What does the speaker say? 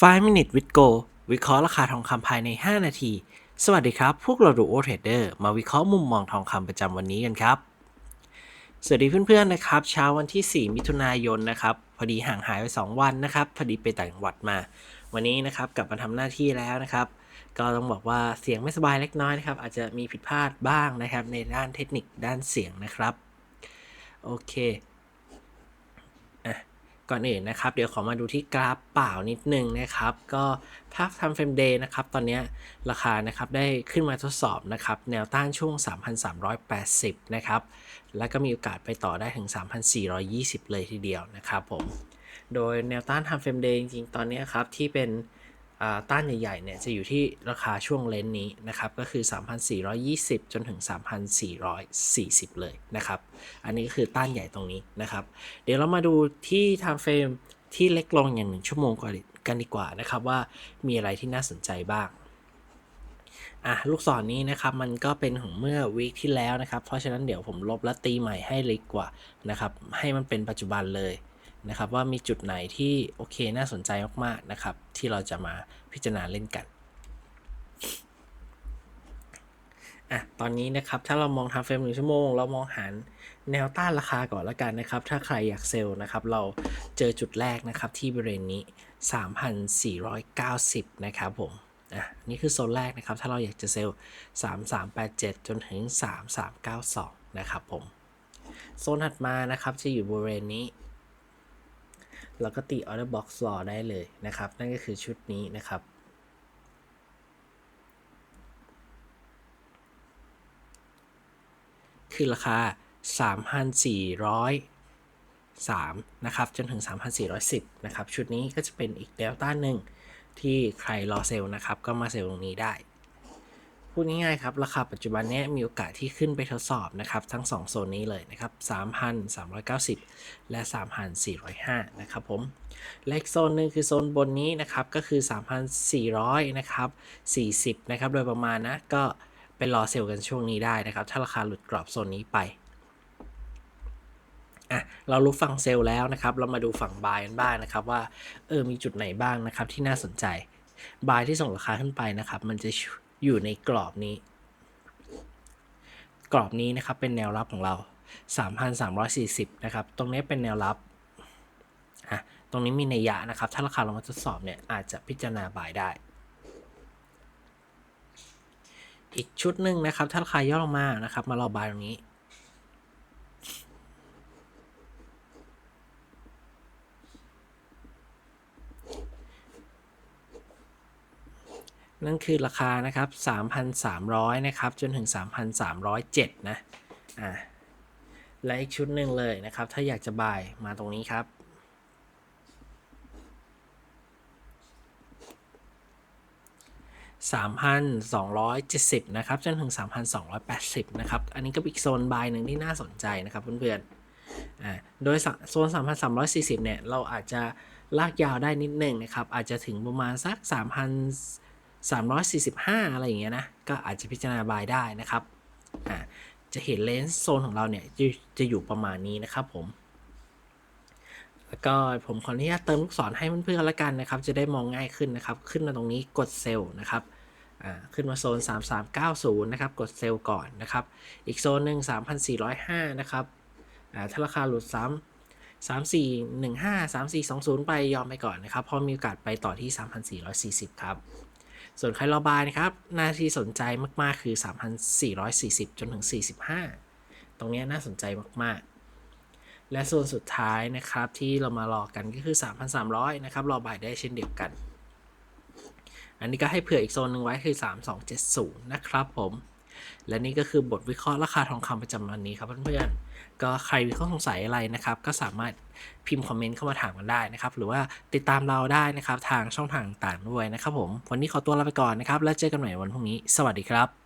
5 minute with go วิเคราะห์ราคาทองคำภายใน 5 นาที สวัสดีครับ พวกเราดูโอเทรดเดอร์มาวิเคราะห์มุมมองทองคำประจำวันนี้กันครับ สวัสดีเพื่อนๆนะครับ เช้าวันที่ 4 มิถุนายนนะครับ พอดีห่างหายไป 2 วันนะครับ พอดีไปต่างจังหวัดมา วันนี้นะครับกลับมาทำหน้าที่แล้วนะครับ ก็ต้องบอกว่าเสียงไม่สบายเล็กน้อยนะครับ อาจจะมีผิดพลาดบ้างนะครับในด้านเทคนิคด้านเสียงนะครับ โอเค ก่อนอื่นนะครับ เดี๋ยวขอมาดูที่กราฟเปล่านิดนึงนะครับ ก็ภาพทำเฟรมเดย์นะครับ ตอนนี้ราคานะครับได้ขึ้นมาทดสอบนะครับ แนวต้านช่วง 3,380 นะครับ แล้วก็มีโอกาสไปต่อได้ถึง 3,420 เลยทีเดียวนะครับผม โดยแนวต้านทำเฟรมเดย์จริงๆ ตอนนี้ครับที่เป็น ต้านใหญ่ๆเนี่ยจะอยู่ที่ราคาช่วงเลนนี้นะครับก็คือ 3,420 จนถึง 3,440 เลยนะครับ อันนี้ก็คือต้านใหญ่ตรงนี้นะครับ เดี๋ยวเรามาดูที่ time frame ที่เล็กลงอย่างหนึ่งชั่วโมงก่อนกันดีกว่านะครับว่ามีอะไรที่น่าสนใจบ้างอะลูกศรนนี้นะครับมันก็เป็นของเมื่อวีคที่แล้วนะครับ เพราะฉะนั้นเดี๋ยวผมลบและตีใหม่ให้เล็กกว่านะครับให้มันเป็นปัจจุบันเลย นะครับว่ามีจุดไหนที่โอเคน่าสนใจมากๆนะครับ ที่เราจะมาพิจารณาเล่นกันอะตอนนี้นะครับถ้าเรามองทำเฟรมหนึ่งชั่วโมง เรามองหาแนวต้านราคาก่อนละกันนะครับ ถ้าใครอยากเซลล์นะครับ เราเจอจุดแรกนะครับที่บริเวณนี้ 3,490 นะครับผมอะนี่คือโซนแรกนะครับ ถ้าเราอยากจะเซลล์ 3387 จนถึง 3392 นะครับผม โซนถัดมานะครับจะอยู่บริเวณนี้ เราก็ตี order box รอได้เลยนะครับ นั่นก็คือชุดนี้นะครับ คือราคา 3,403 นะครับ จนถึง 3,410 นะครับ ชุดนี้ก็จะเป็นอีกเดลต้าหนึ่งที่ใครรอเซลล์นะครับ ก็มาเซลล์ตรงนี้ได้ พูดง่ายๆครับ ราคาปัจจุบันนี้มีโอกาสที่ขึ้นไปทดสอบนะครับ ทั้ง 2 โซนนี้เลยนะครับ 3,390 และ 3,405 นะครับผมและอีกโซนหนึ่งคือโซนบนนี้นะครับ ก็คือ 3,400 นะครับ 40 นะครับ โดยประมาณนะ ก็ไปรอเซลล์กันช่วงนี้ได้นะครับ ถ้าราคาหลุดกรอบโซนนี้ไปอะเรารู้ฝั่งเซลล์แล้วนะครับ เรามาดูฝั่งบายกันบ้างนะครับ ว่าเออมีจุดไหนบ้างนะครับที่น่าสนใจบายที่ส่งราคาขึ้นไปนะครับ มันจะ อยู่ในกรอบนี้ กรอบนี้นะครับเป็นแนวรับของเรา 3,340 นะครับ ตรงนี้เป็นแนวรับอะตรงนี้มีนัยยะนะครับ ถ้าราคาลงมาทดสอบเนี่ยอาจจะพิจารณาบายได้ อีกชุดหนึ่งนะครับ ถ้าราคาย่อลงมานะครับ มารอบายตรงนี้ นั่นคือราคานะครับ3,300นะครับจนถึง 3,307นะอ่าและอีกชุดหนึ่งเลยนะครับ ถ้าอยากจะบายมาตรงนี้ครับ 3,270 นะครับ จนถึง 3,280 นะครับ อันนี้ก็เป็นอีกโซนบายหนึ่งที่น่าสนใจนะครับเพื่อนๆอ่าโดยโซน 3,340 เนี่ย เราอาจจะลากยาวได้นิดหนึ่งนะครับ อาจจะถึงประมาณสัก 345 อะไรอย่างเงี้ยนะ ก็อาจจะพิจารณาบายได้นะครับ อ่า จะเห็นเลนส์โซนของเราเนี่ยจะจะอยู่ประมาณนี้นะครับผม แล้วก็ผมขออนุญาตเติมลูกศรให้เพื่อนๆล้วกันนะครับ จะได้มองง่ายขึ้นนะครับ ขึ้นมาตรงนี้กดเซลล์นะครับอ่าขึ้นมาโซน 3390 นะครับ กดเซลล์ก่อนนะครับ อีกโซนหนึ่ง3,405 นะครับอ่าถ้าราคาหลุดซ้ำ3415 3420 ไปยอมไปก่อนนะครับ เพราะมีโอกาสไปต่อที่ 3,440 ครับ ส่วนใครรอบายนะครับหน้าที่สนใจมากๆคือ 3,440 จนถึง 45 ตรงนี้น่าสนใจมากๆ และส่วนสุดท้ายนะครับที่เรามารอกันก็คือ 3,300 นะครับ รอบายได้เช่นเดียวกัน อันนี้ก็ให้เผื่ออีกโซนหนึ่งไว้คือ 3270 นะครับผม และนี่ก็คือบทวิเคราะห์ราคาทองคำประจำวันนี้ครับเพื่อนๆก็ใครมีข้อสงสัยอะไรนะครับ ก็สามารถพิมพ์คอมเมนต์เข้ามาถามกันได้นะครับ หรือว่าติดตามเราได้นะครับทางช่องทางต่างๆด้วยนะครับผม วันนี้ขอตัวลาไปก่อนนะครับ แล้วเจอกันใหม่วันพรุ่งนี้ สวัสดีครับ